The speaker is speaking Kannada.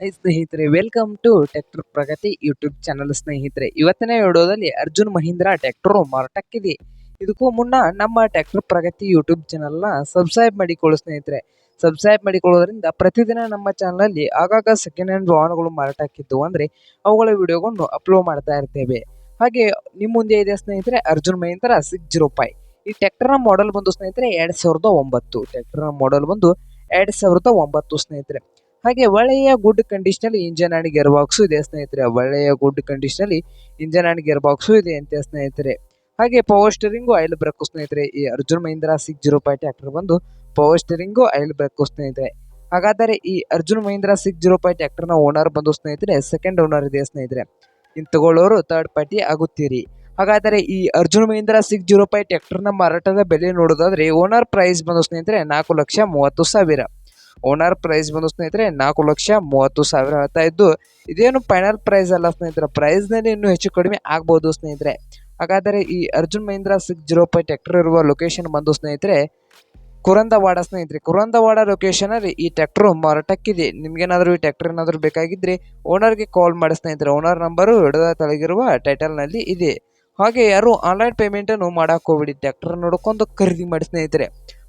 ಸ್ನೇಹಿತರೆ welcome to tractor Pragati YouTube channel ಸ್ನೇಹಿತರೆ. ಇವತ್ತಿನ ವಿಡಿಯೋದಲ್ಲಿ ಅರ್ಜುನ್ ಮಹೀಂದ್ರ ಟ್ರ್ಯಾಕ್ಟರ್ ಮಾರಾಟಕ್ಕಿದೆ. ಇದಕ್ಕೂ ಮುನ್ನ ನಮ್ಮ ಟ್ರ್ಯಾಕ್ಟರ್ ಪ್ರಗತಿ ಯೂಟ್ಯೂಬ್ ಚಾನಲ್ನ ಸಬ್ಸ್ಕ್ರೈಬ್ ಮಾಡಿಕೊಳ್ಳಿ ಸ್ನೇಹಿತರೆ. ಸಬ್ಸ್ಕ್ರೈಬ್ ಮಾಡಿಕೊಳ್ಳೋದ್ರಿಂದ ಪ್ರತಿದಿನ ನಮ್ಮ ಚಾನಲಲ್ಲಿ ಆಗಾಗ ಸೆಕೆಂಡ್ ಹ್ಯಾಂಡ್ ವಾಹನಗಳು ಮಾರಾಟಕ್ಕಿದ್ದು ಅಂದರೆ ಅವುಗಳ ವಿಡಿಯೋಗಳನ್ನು ಅಪ್ಲೋಡ್ ಮಾಡ್ತಾ ಇರ್ತೇವೆ. ಹಾಗೆ ನಿಮ್ಮ ಮುಂದೆ ಇದೆ ಸ್ನೇಹಿತರೆ Arjun Mahindra six zero five ಈ ಟ್ರ್ಯಾಕ್ಟರ್ನ ಮಾಡೆಲ್ ಬಂದು ಸ್ನೇಹಿತರೆ ಎರಡು ಸಾವಿರದ ಒಂಬತ್ತು. ಟ್ರ್ಯಾಕ್ಟರ್ನ ಮಾಡೆಲ್ ಬಂದು ಎರಡು ಸಾವಿರದ ಒಂಬತ್ತು ಸ್ನೇಹಿತರೆ. ಹಾಗೆ ಒಳ್ಳೆಯ ಗುಡ್ ಕಂಡೀಷನಲ್ಲಿ ಇಂಜನ್ ಅಂಡ್ ಗೇರ್ ಬಾಕ್ಸು ಇದೆ ಸ್ನೇಹಿತರೆ. ಒಳ್ಳೆಯ ಗುಡ್ ಕಂಡೀಷನಲ್ಲಿ ಇಂಜನ್ ಅಂಡ್ ಗೇರ್ ಬಾಕ್ಸು ಇದೆ ಅಂತ ಸ್ನೇಹಿತರೆ. ಹಾಗೆ ಪವರ್ ಸ್ಟೀರಿಂಗು ಆಯಿಲ್ ಬ್ರೇಕು ಸ್ನೇಹಿತರೆ. ಈ Arjun Mahindra six zero five tractor ಬಂದು ಪವರ್ ಸ್ಟೀರಿಂಗು ಆಯಿಲ್ ಬ್ರೇಕು ಸ್ನೇಹಿತರೆ. ಹಾಗಾದರೆ ಈ Arjun Mahindra six zero five ಟ್ರ್ಯಾಕ್ಟರ್ನ ಓನರ್ ಬಂದು ಸ್ನೇಹಿತರೆ ಸೆಕೆಂಡ್ ಓನರ್ ಇದೆ ಸ್ನೇಹಿತರೆ. ಇನ್ನು ತಗೊಳ್ಳೋರು ಥರ್ಡ್ ಪಾರ್ಟಿ ಆಗುತ್ತೀರಿ. ಹಾಗಾದರೆ ಈ Arjun Mahindra six zero five ಟ್ರ್ಯಾಕ್ಟರ್ನ ಮಾರಾಟದ ಬೆಲೆ ನೋಡೋದಾದ್ರೆ ಓನರ್ ಪ್ರೈಸ್ ಬಂದು ಸ್ನೇಹಿತರೆ ನಾಲ್ಕು ಲಕ್ಷ ಮೂವತ್ತು ಸಾವಿರ. ಓನರ್ ಪ್ರೈಸ್ ಬಂದು ಸ್ನೇಹಿತರೆ ನಾಲ್ಕು ಲಕ್ಷ ಮೂವತ್ತು ಸಾವಿರ ಹೇಳ್ತಾ ಇದ್ದು, ಇದೇನು ಫೈನಲ್ ಪ್ರೈಸ್ ಅಲ್ಲ ಸ್ನೇಹಿತರೆ ಪ್ರೈಸ್ನಲ್ಲಿ ಇನ್ನೂ ಹೆಚ್ಚು ಕಡಿಮೆ ಆಗ್ಬೋದು ಸ್ನೇಹಿತರೆ. ಹಾಗಾದರೆ ಈ Arjun Mahindra six zero five tractor ಇರುವ ಲೊಕೇಶನ್ ಬಂದು ಸ್ನೇಹಿತರೆ, ಕುರಂದವಾಡ ಸ್ನೇಹಿತರೆ, ಕುರಂದವಾಡ ಲೊಕೇಶನ್ ಅಲ್ಲಿ ಈ ಟ್ಯಾಕ್ಟ್ರು ಮಾರಾಟಕ್ಕಿದೆ. ನಿಮಗೇನಾದರೂ ಈ ಟ್ಯಾಕ್ಟರ್ ಏನಾದರೂ ಬೇಕಾಗಿದ್ರೆ ಓನರ್ಗೆ ಕಾಲ್ ಮಾಡಿ ಸ್ನೇಹಿತರೆ ಓನರ್ ನಂಬರು ಹಿಡಿದ ತಳಗಿರುವ ಟೈಟಲ್ನಲ್ಲಿ ಇದೆ. ಹಾಗೆ ಯಾರು ಆನ್ಲೈನ್ ಪೇಮೆಂಟನ್ನು ಮಾಡಕ್ಕೆ ಹೋಗ್ಬಿಡಿ ಟ್ಯಾಕ್ಟರ್ ನೋಡ್ಕೊಂಡು ಖರೀದಿ ಮಾಡಿ ಸ್ನೇಹಿತರೆ.